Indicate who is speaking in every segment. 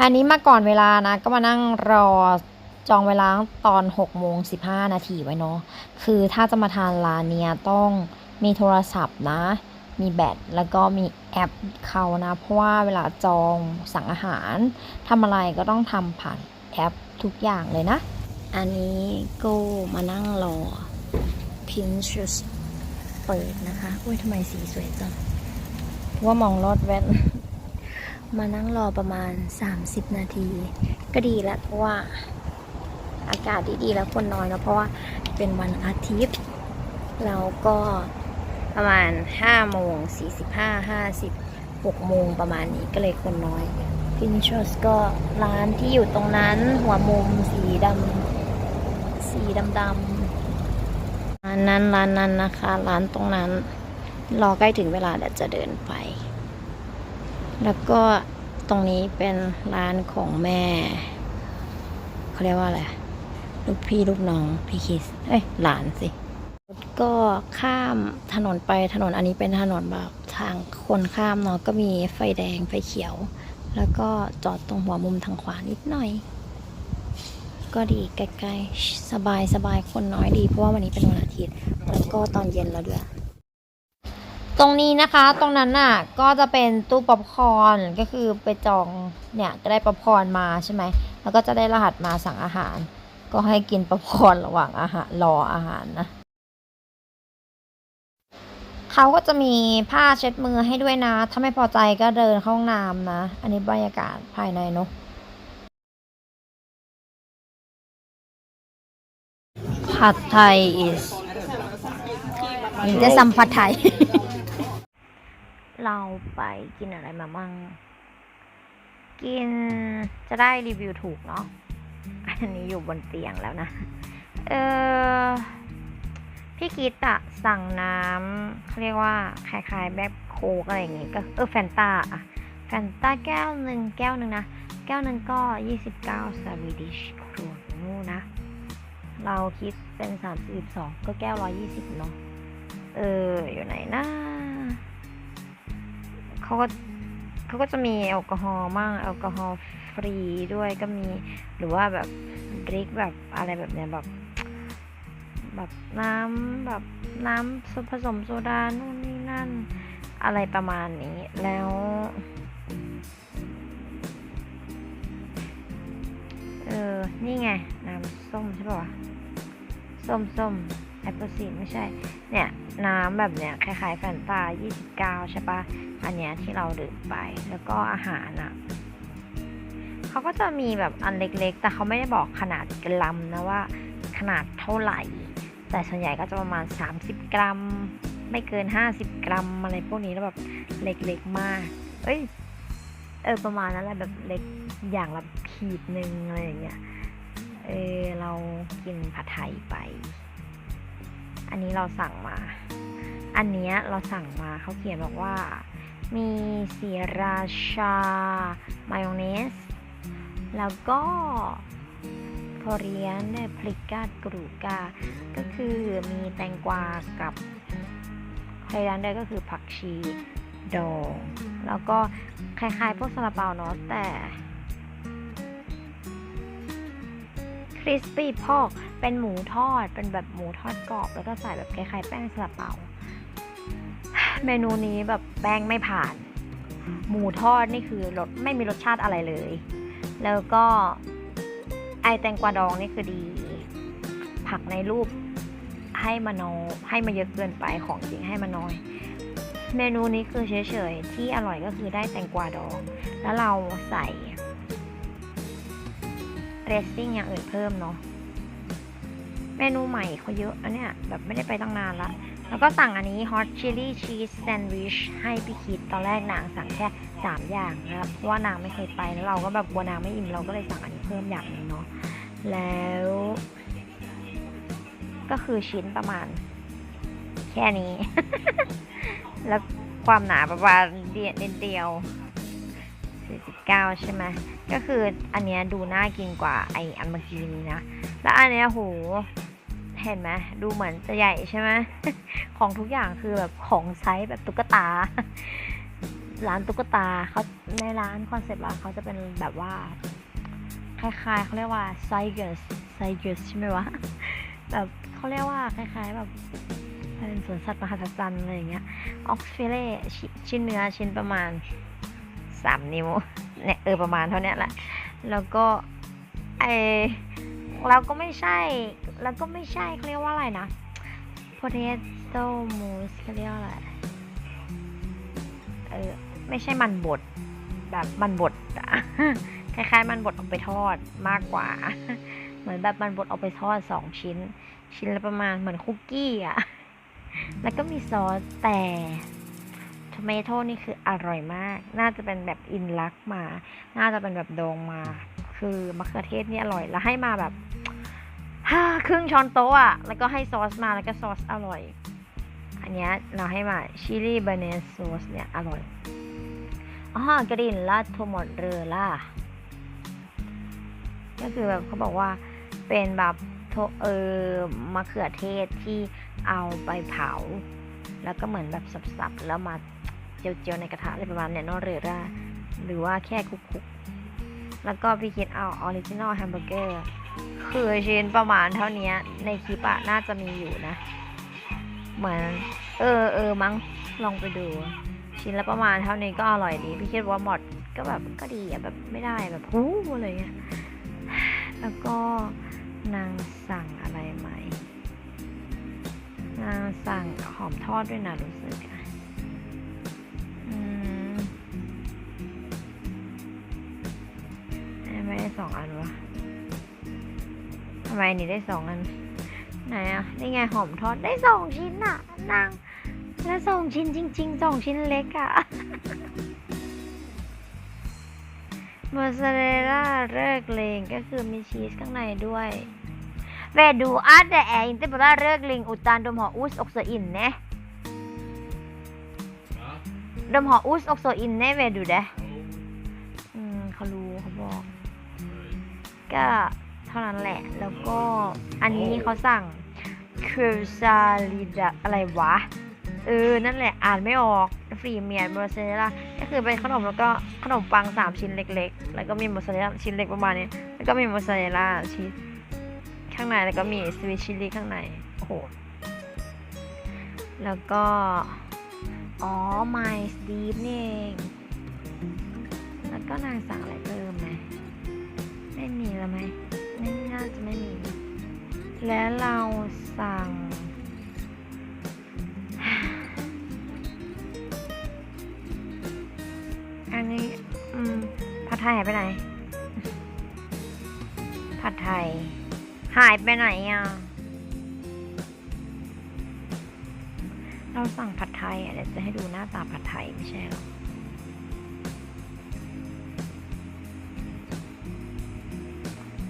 Speaker 1: อันนี้มาก่อนเวลานะ ก็มานั่งรอจองเวลาตอน6โมง15 นาทีไว้เนาะ คือถ้าจะมาทานร้านเนี้ยต้องมีโทรศัพท์นะ มีแบตแล้วก็มีแอปเขานะ เพราะว่าเวลาจองสั่งอาหารทำอะไรก็ต้องทำผ่านแอปทุกอย่างเลยนะ อันนี้ก็มานั่งรอ Pinterest เปิดนะคะ อุ้ยทำไมสีสวยจัง ว่ามองรอดแว่น มานั่งรอประมาณ 30 นาที ก็ดีแล้วเพราะว่าอากาศดีๆแล้วคนน้อยเนอะเพราะว่าเป็นวันอาทิตย์ เราก็ประมาณ5โมง45 50 6โมงประมาณนี้ก็เลยคนน้อย Pinterest ก็ร้านที่อยู่ตรงนั้นหัวมุมสีดำสีดำๆร้านนั้นร้านนั้นนะคะ ร้านตรงนั้น รอใกล้ถึงเวลาเดี๋ยวจะเดินไป แล้วก็ตรงนี้เป็นร้านของแม่ เขาเรียกว่าอะไร ลูกพี่ลูกน้องพี่คิส เอ้ย หลานสิ ก็ข้ามถนนไปถนนอันนี้เป็นถนนแบบทางคนข้ามเนาะก็มีไฟแดงไฟเขียว แล้วก็จอดตรงหัวมุมทางขวานิดหน่อย ก็ดีใกล้ๆสบายสบายคนน้อยดีเพราะว่าวันนี้เป็นวันอาทิตย์ แล้วก็ตอนเย็นแล้วด้วย ตรงนี้นะคะตรงนั้นน่ะก็จะเป็นตู้ป๊อปคอร์นก็คือไปจองเนี่ยก็ได้ป๊อปคอร์นมาใช่ไหมแล้วก็จะได้รหัสมาสั่งอาหาร ก็ให้กินป๊อปคอร์นระหว่างอาหารรออาหารนะเขาก็จะมีผ้าเช็ดมือให้ด้วยนะ ถ้าไม่พอใจก็เดินเข้าห้องน้ำนะ อันนี้บรรยากาศภายในเนอะผัดไทย is มีแต่ซัมผัดไทย เราไปกินอะไรมามั่งกินจะได้รีวิวถูกเนาะ อันนี้อยู่บนเตียงแล้วนะ เออพี่กิตอะสั่งน้ำเขาเรียกว่าคล้ายๆแบบโคกอะไรอย่างงี้ก็เออแฟนตาอะแฟนตาแก้วหนึ่งแก้วหนึ่งนะ แก้วหนึ่งก็ 29สวีดิชครูนู่นะเราคิดเป็น 32 ก็แก้ว 120 เนาะเออ อยู่ไหนนะ เขาก็เขาก็จะมีแอลกอฮอล์มั่งแอลกอฮอล์ฟรีด้วยก็มีหรือว่าแบบดริกแบบอะไรแบบเนี้ยแบบ แบบน้ำแบบน้ำผสมโซดานู่นนี่นั่น อะไรประมาณนี้แล้ว เออ นี่ไง น้ำส้มใช่ป่าวะส้มส้มแอปเปิลซีนไม่ใช่ เนี่ย น้ำแบบเนี้ยคล้ายๆแฟนตา 29 ใช่ปะอันเนี้ยที่เราดื่มไป แล้วก็อาหารอะเขาก็จะมีแบบอันเล็กๆ แต่เขาไม่ได้บอกขนาดกรัมนะว่าขนาดเท่าไหร่ แต่ส่วนใหญ่ก็จะประมาณ 30 กรัม ไม่เกิน 50 กรัมอะไรพวกนี้แล้วแบบเล็กๆมาก เอ้ย เออประมาณนั้นแหละแบบเล็กอย่างละขีดหนึ่งอะไรอย่างเงี้ย เออเรากินผัดไทยไป อันนี้เราสั่งมา อันเนี้ยเราสั่งมาเขาเขียนบอกว่า มีสีราชามายองเนส แล้วก็คอเรียนเนพริกกากรูกา ก็คือมีแตงกวากับคอเรียนเดก็คือผักชีดองแล้วก็คล้ายๆพวกซาลาเปาเนาะแต่คริสปี้พอกเป็นหมูทอดเป็นแบบหมูทอดกรอบ แล้วก็ใส่แบบคล้ายๆแป้งซาลาเปา เมนูนี้แบบแป้งไม่ผ่าน หมูทอดนี่คือรสไม่มีรสชาติอะไรเลย แล้วก็ไอแตงกวาดองนี่คือดี ผักในรูปให้มาน้อยให้มาเยอะเกินไปของจริงให้มาน้อย เมนูนี้คือเฉยๆที่อร่อยก็คือได้แตงกวาดอง แล้วเราใส่เรสซิ่งอย่างอื่นเพิ่มเนาะเมนูใหม่เขาเยอะอันเนี้ยแบบไม่ได้ไปตั้งนานละ แล้วก็สั่งอันนี้ hot chili cheese sandwich ให้พี่คิดตอนแรกนางสั่งแค่ 3 อย่างนะครับเพราะว่านางไม่เคยไปแล้วเราก็แบบกลัวนางไม่อิ่มเราก็เลยสั่งอันนี้เพิ่มอย่างนึงเนาะแล้ว ก็คือชิ้นประมาณ แค่นี้ แล้วความหนาประมาณเดียวนิดเดียว49 ใช่ไหมก็คืออันเนี้ยดูน่ากินกว่าไออันเมื่อกี้นี้นะ แล้วอันเนี้ยโห เห็นไหมดูเหมือนจะใหญ่ใช่ไหมของทุกอย่างคือแบบของไซส์แบบตุ๊กตา ร้านตุ๊กตาเขาในร้านคอนเซปต์ร้านเขาจะเป็นแบบว่า คล้ายๆเขาเรียกว่าไซเกสไซเกสใช่ไหมวะแบบเขาเรียกว่าคล้ายๆแบบเป็นสวนสัตว์มหัศจรรย์อะไรอย่างเงี้ยออกฟิเล่ชิ้นเนื้อชิ้นประมาณสามนิ้วเนี่ยเออประมาณเท่านี้แหละ แล้วก็ไอแล้วก็ไม่ใช่ แล้วก็ไม่ใช่เขาเรียกว่าอะไรนะ potato mousse เขาเรียกอะไร เออ ไม่ใช่มันบด แบบมันบดอะคล้ายๆ มันบดเอาไปทอดมากกว่า เหมือนแบบมันบดเอาไปทอดสองชิ้น ชิ้นละประมาณเหมือนคุกกี้อะแล้วก็มีซอสแต่ทอมโทนี่คืออร่อยมาก น่าจะเป็นแบบอินลักมา น่าจะเป็นแบบดองมา คือมะเขือเทศนี่อร่อย แล้วให้มาแบบ ครึ่งช้อนโต๊ะอะแล้วก็ให้ซอสมาแล้วก็ซอสอร่อย อันนี้เราให้มาชิลลี่บาเนสซอสเนี่ย อร่อยอ๋อกรีนลาโทมอดเรล่าก็คือแบบเขาบอกว่าเป็นแบบเออมะเขือเทศที่เอาไปเผา แล้วก็เหมือนแบบสับๆ แล้วมาเจียวๆในกระทะอะไรประมาณเนี่ยนอเรือร่าหรือว่าแค่คุกๆ แล้วก็พี่คิดเอาออริจินอลแฮมเบอร์เกอร์ คือชิ้นประมาณเท่านี้ในคลิปอะน่าจะมีอยู่นะ เหมือน เออเออมั้งลองไปดู ชิ้นละประมาณเท่านี้ก็อร่อยดี พี่คิดว่าหมดก็แบบก็ดีอะแบบไม่ได้แบบหูอะไรเงี้ยแล้วก็นางสั่งอะไรไหมนางสั่งหอมทอดด้วยนะรู้สึกอะอืมไม่ได้สองอันวะ ทำไมอันนี่ได้สองอันไหนอะนี่ไงหอมทอดได้สองชิ้นอะนางแล้วสองชิ้นจริงๆสองชิ้นเล็กอะมอสซาเรลล่าเลิกเลงก็คือมีชีสข้างในด้วย Vet du att det är inte bara rögling utan de har ost också inne?
Speaker 2: Va?
Speaker 1: De har ost också inne, vet du det?
Speaker 2: Jo.
Speaker 1: อืมเขารู้เขาบอกก็ เท่านั้นแหละ แล้วก็อันนี้เขาสั่งค u ซาลิดาอะไรวะ เออ นั่นแหละอ่านไม่ออกฟรีเมียนมอสซาเรลล่าก็คือเป็นขนมแล้วก็ขนมปังสามชิ้นเล็ก ๆ แล้วก็มีมอสซาเรลล่าชิ้นเล็กประมาณนี้ แล้วก็มีมอสซาเรลล่าชีสข้างในแล้วก็มีสวิตชิลลี่ข้างในโอ้โหแล้วก็ อ๋อ My Steve นี่เอง แล้วก็นางสั่งอะไรเพิ่มไหมไม่มี แล้วเราสั่ง อันนี้ อืม ผัดไทยหายไปไหน ผัดไทย หายไปไหนอะ เราสั่งผัดไทยอะเดี๋ยวจะให้ดูหน้าตาผัดไทยไม่ใช่หรอ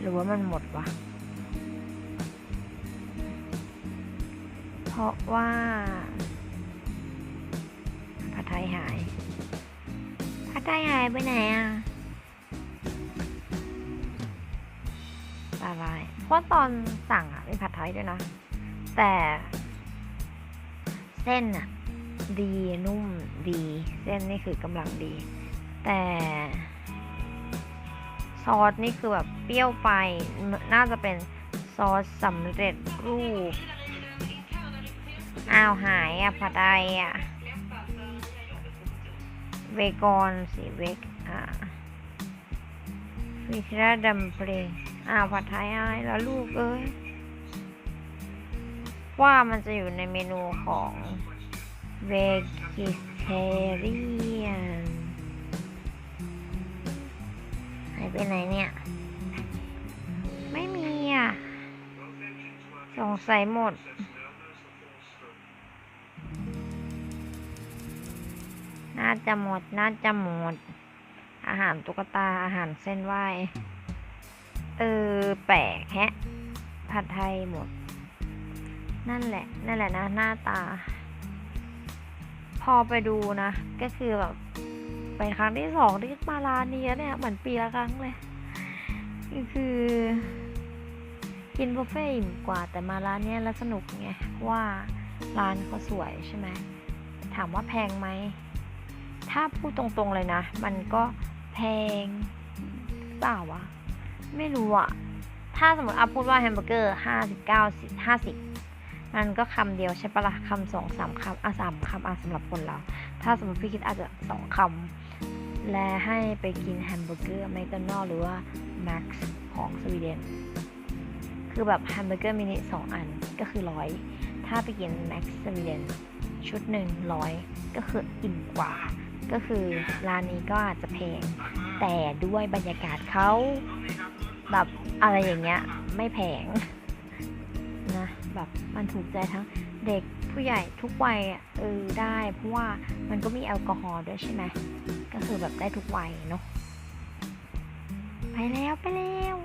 Speaker 1: หรือว่ามันหมดวะ เพราะว่าผัดไทยหายผัดไทยหายไปไหนอะตาลายเพราะตอนสั่งอะมีผัดไทยด้วยนะ แต่ เส้นอะ ดีนุ่มดี เส้นนี่คือกำลังดี แต่ซอสนี่คือแบบเปรี้ยวไป น่าจะเป็นซอสสำเร็จรูป อ้าวหายอะผัดไทยอะ เวกอนสิเวกอ่าวิทราดัมเปลอ้าวผัดไทยหายแล้วลูกเอ้ยว่ามันจะอยู่ในเมนูของ vegetarian หายไปไหนเนี่ย ไม่มีอะ สงสัยหมด น่าจะหมด น่าจะหมด อาหารตุ๊กตา อาหารเส้นไหวเออ แปลกแฮะ ผัดไทยหมด นั่นแหละ นั่นแหละนะ หน้าตา พอไปดูนะ ก็คือแบบเป็นครั้งที่สองที่มาร้านนี้เนี่ย เหมือนปีละครั้งเลยก็คือ กินบุฟเฟ่ต์อิ่มกว่า แต่มาร้านนี้แล้วสนุกไงว่าร้านเขาสวยใช่ไหมถามว่าแพงไหม ถ้าพูดตรงๆเลยนะ มันก็แพงเปล่าวะ ไม่รู้อะถ้าสมมติอาพูดว่าแฮมเบอร์เกอร์ห้าสิบเก้าสิบห้าสิบมันก็คำเดียวใช่ปะละ่ะคำสองสามคำอะสามคำอะสำหรับคนเรา ถ้าสมมติพี่คิดอาจจะสองคำและให้ไปกินแฮมเบอร์เกอร์แมคโดนัลหรือว่าแม็กซ์ของสวีเดนคือแบบแฮมเบอร์เกอร์มินิสองอันก็คือร้อยถ้าไปกินแม็กซ์สวีเดนชุดหนึ่งร้อยก็คืออิ่มกว่า ก็คือร้านนี้ก็อาจจะแพงแต่ด้วยบรรยากาศเขาแบบอะไรอย่างเงี้ยไม่แพงนะแบบมันถูกใจทั้งเด็กผู้ใหญ่ทุกวัยอะเออได้เพราะว่ามันก็มีแอลกอฮอล์ด้วยใช่ไหมก็คือแบบได้ทุกวัยเนาะไปแล้วไปแล้ว